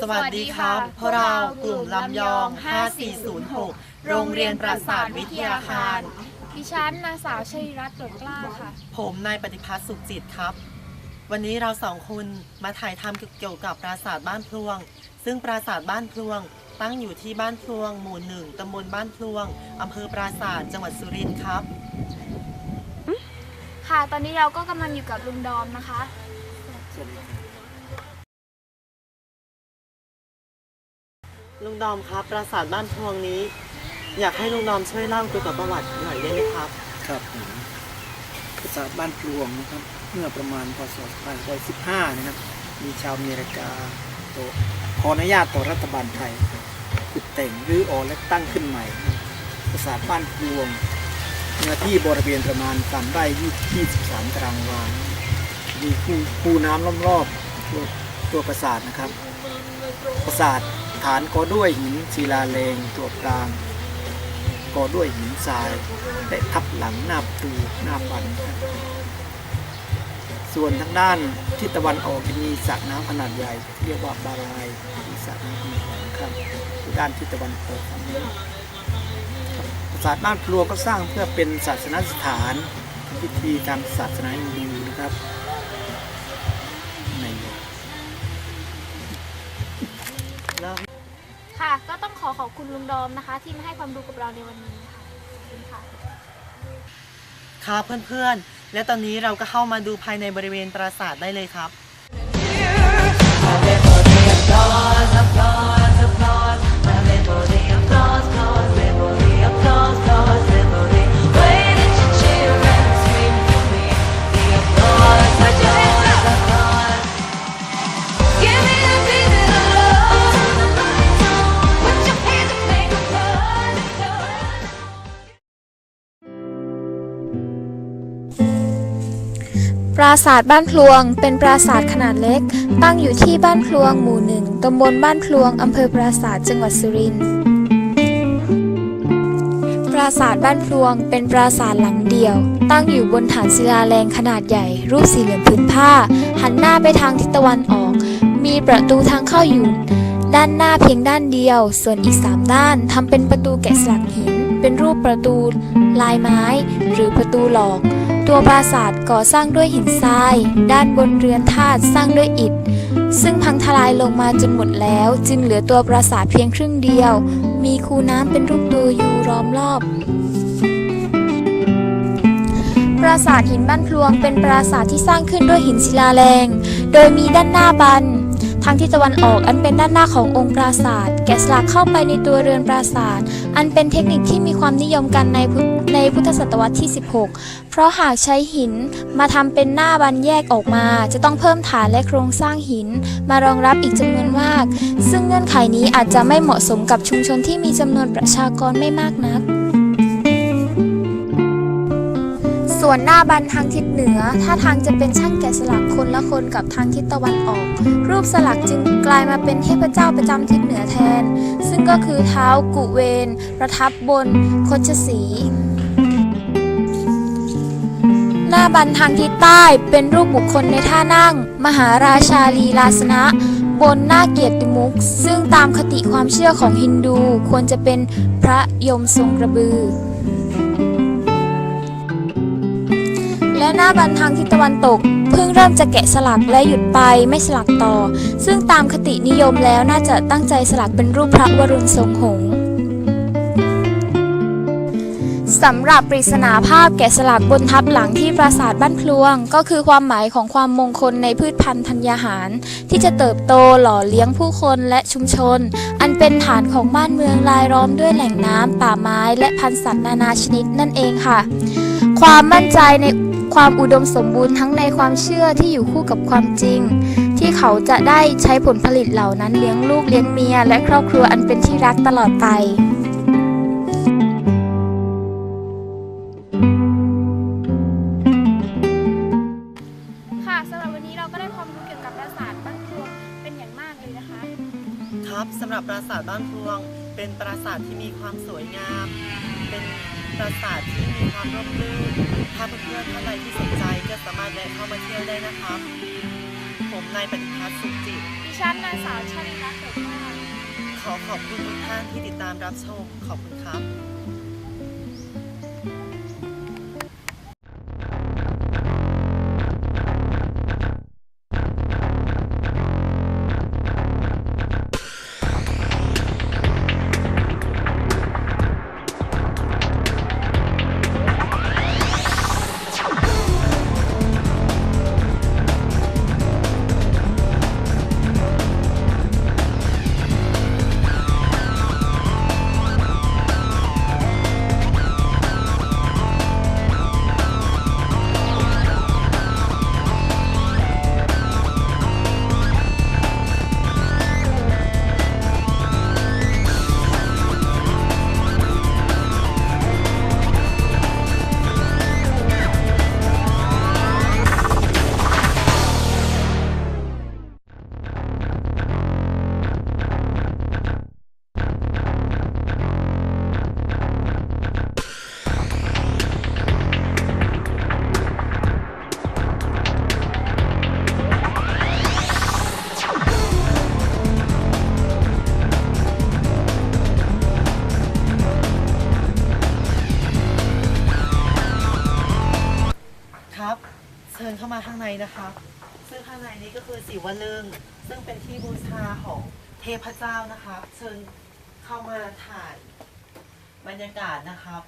สวัสดีครับ พวกเรากลุ่มลำยอง 5406 โรงเรียนประสาทวิทยาคาร ดิฉันนางสาวชยรัตน์โดดกล้าค่ะ ผมนายปฏิพัฒน์สุขจิตครับ วันนี้เราสองคนมาถ่ายทำเกี่ยวกับปราสาทบ้านพลวง ซึ่งปราสาทบ้านพลวง ตั้งอยู่ที่บ้านพลวง หมู่หนึ่งตำบลบ้านพลวงอำเภอปราสาทจังหวัดสุรินทร์ครับ ค่ะ ตอนนี้เราก็กำลังอยู่กับลุงดอมนะคะ ลุงดอมครับปราสาทบ้านพลวงนี้ อยากให้ลุงดอมช่วยเล่าเกี่ยวกับประวัติหน่อยได้ไหมครับ ครับผมปราสาทบ้านพลวงนะครับเมื่อประมาณพศ2515นะครับ มีชาวอเมริกาตัวขออนุญาตต่อรัฐบาลไทย ขุดแต่งหรือออกและตั้งขึ้นใหม่ ปราสาทบ้านพวงเนื้อที่บริเวณประมาณ3ไร่23ตารางวา มีคูคูน้ำล้อมรอบตัวตัวปราสาทนะครับ ปราสาทฐานก่อด้วยหินศิลาแรงตัวกลางก่อด้วยหินทรายและทับหลังหน้าประตูหน้าบัน ส่วนทางด้านทิศตะวันออกจะมีสระน้ำขนาดใหญ่ เรียกว่าบารายสระน้ำขนาดใหญ่ ครับที่ด้านทิศตะวันออกฝั่งนี้ครับปราสาทบ้านพลวงก็สร้างเพื่อเป็นศาสนสถานพิธีทางศาสนาฮินดูนะครับในแล้วค่ะ ก็ต้องขอขอบคุณลุงดอมนะคะ ที่มาให้ความรู้กับเราในวันนี้ค่ะขอบคุณค่ะครับเพื่อนๆ และตอนนี้เราก็เข้ามาดูภายในบริเวณปราสาทได้เลยครับ Give ปราสาทบ้านพลวง เป็นปราสาทขนาดเล็ก ตั้งอยู่ที่บ้านพลวงหมู่หนึ่งตำบลบ้านพลวงอำเภอปราสาทจังหวัดสุรินทร์ปราสาทบ้านพลวง เป็นปราสาทหลังเดียว ตั้งอยู่บนฐานศิลาแรงขนาดใหญ่ รูปสี่เหลี่ยมผืนผ้า หันหน้าไปทางทิศตะวันออก มีประตูทางเข้าอยู่ ด้านหน้าเพียงด้านเดียว ส่วนอีกสามด้านทำเป็นประตูแกะสลักหิน เป็นรูปประตูลายไม้ หรือประตูหลอก ตัวปราสาทก่อสร้างด้วยหินทราย ด้านบนเรือนธาตุสร้างด้วยอิฐ ซึ่งพังทลายลงมาจนหมดแล้ว จึงเหลือตัวปราสาทเพียงครึ่งเดียว มีคูน้ำเป็นรูปตัวยูล้อมรอบ ปราสาทหินบ้านพลวงเป็นปราสาทที่สร้างขึ้นด้วยหินศิลาแรง โดยมีด้านหน้าบันางทิศตะวันออกอันเป็นด้านหน้าขององค์ปราสาทแกะสลักเข้าไปในตัวเรือนปราสาทอันเป็นเทคนิคที่มีความนิยมกันในพุทธในพุทธศตวรรษที่ 16 เพราะหากใช้หินมาทำเป็นหน้าบันแยกออกมา จะต้องเพิ่มฐานและโครงสร้างหิน มารองรับอีกจำนวนมาก ซึ่งเงื่อนไขนี้อาจจะไม่เหมาะสมกับชุมชนที่มีจำนวนประชากรไม่มากนัก ส่วนหน้าบันทางทิศเหนือถ้าทางจะเป็นช่างแกะสลักคนละคนกับทางทิศตะวันออก รูปสลักจึงกลายมาเป็นเทพเจ้าประจำทิศเหนือแทน ซึ่งก็คือเท้ากุเวน ประทับบนคชสี หน้าบันทางทิศใต้เป็นรูปบุคคลในท่านั่ง มหาราชาลีลาสนะบนหน้าเกียรติมุก ซึ่งตามคติความเชื่อของฮินดูควรจะเป็นพระยมทรงกระบือ และหน้าบันทางทิศตะวันตก เพิ่งเริ่มจะแกะสลักและหยุดไปไม่สลักต่อ ซึ่งตามคตินิยมแล้วน่าจะตั้งใจสลักเป็นรูปพระวรุณทรงหงส์สำหรับปริศนาภาพแกะสลักบนทับหลังที่ปราสาทบ้านพลวง ก็คือความหมายของความมงคลในพืชพันธุ์ธัญญาหาร ที่จะเติบโตหล่อเลี้ยงผู้คนและชุมชน อันเป็นฐานของบ้านเมืองรายล้อมด้วยแหล่งน้ำป่าไม้ และพันธุ์สัตว์นานาชนิดนั่นเองค่ะ ความมั่นใจใน ความอุดมสมบูรณ์ทั้งในความเชื่อที่อยู่คู่กับความจริง ที่เขาจะได้ใช้ผลผลิตเหล่านั้นเลี้ยงลูกเลี้ยงเมีย และครอบครัวอันเป็นที่รักตลอดไปค่ะสำหรับวันนี้เราก็ได้ความรู้เกี่ยวกับปราสาทบ้านพลวงเป็นอย่างมากเลยนะคะครับสำหรับปราสาทบ้านพลวง เป็นปราสาทที่มีความสวยงาม เป็น ปปราสาทที่มีความร่มรื่นถ้าเพื่อนๆท่านใดที่สนใจก็สามารถแวะเข้ามาเที่ยวได้นะครับผมนายปฏิพัฒน์สุขจิต ดิฉันนางสาวชลินรัตน์เกิดมากขอขอบคุณทุกท่านที่ติดตามรับชม ขอบคุณครับครับ ชิญเข้ามาข้างในนะคะซึ่งข้างในนี้ก็คือสีวลึง ซึ่งเป็นที่บูชาของเทพเจ้านะคะ เชิญเข้ามาถ่ายบรรยากาศนะครับ